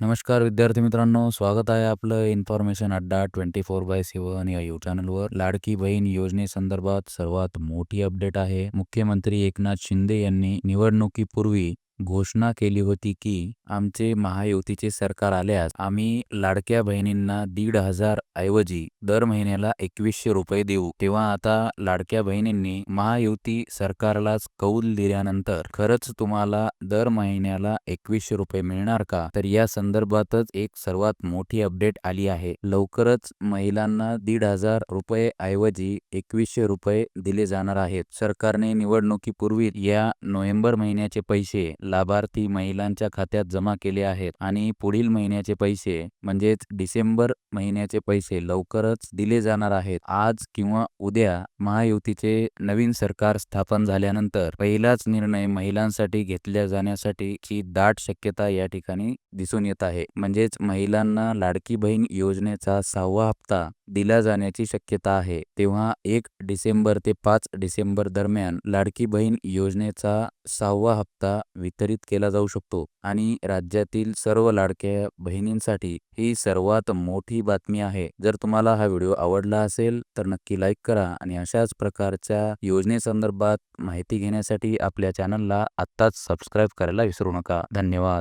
नमस्कार विद्यार्थी मित्रांनो स्वागत आहे आपलं इन्फॉर्मेशन अड्डा ट्वेंटी फोर बाय सेवन या यू चॅनलवर लाडकी बहीण योजनेसंदर्भात सर्वात मोठी अपडेट आहे. मुख्यमंत्री एकनाथ शिंदे यांनी निवडणुकीपूर्वी घोषणा केली होती की आमचे महायुतीचे सरकार आल्यास आम्ही लाडक्या बहिणींना दीड हजार ऐवजी दर महिन्याला एकवीसशे रुपये देऊ. तेव्हा आता लाडक्या बहिणींनी महायुती सरकारलाच कौल दिल्यानंतर खरंच तुम्हाला दर महिन्याला एकवीसशे रुपये मिळणार का? तर या संदर्भातच एक सर्वात मोठी अपडेट आली आहे. लवकरच महिलांना दीड हजार रुपये ऐवजी एकवीसशे रुपये दिले जाणार आहेत. सरकारने निवडणुकीपूर्वी या नोव्हेंबर महिन्याचे पैसे लाभार्थी महिलांच्या खात्यात जमा केले आहेत आणि पुढील महिन्याचे पैसे म्हणजेच डिसेंबर महिन्याचे पैसे लवकरच दिले जाणार आहेत. आज किंवा उद्या महायुतीचे नवीन सरकार स्थापन झाल्यानंतर पहिलाच निर्णय महिलांसाठी घेतल्या जाण्यासाठीची दाट शक्यता या ठिकाणी दिसून येत आहे. म्हणजेच महिलांना लाडकी बहीण योजनेचा सहावा हप्ता दिला जाण्याची शक्यता आहे. तेव्हा एक डिसेंबर ते पाच डिसेंबर दरम्यान लाडकी बहीण योजनेचा सहावा हप्ता वितरित केला जाऊ शकतो. आणि राज्यातील सर्व लाडक्या बहिणींसाठी ही सर्वात मोठी बातमी आहे. जर तुम्हाला हा व्हिडिओ आवडला असेल तर नक्की लाईक करा आणि अशाच प्रकारच्या योजनेसंदर्भात माहिती घेण्यासाठी आपल्या चॅनलला आत्ताच सबस्क्राईब करायला विसरू नका. धन्यवाद.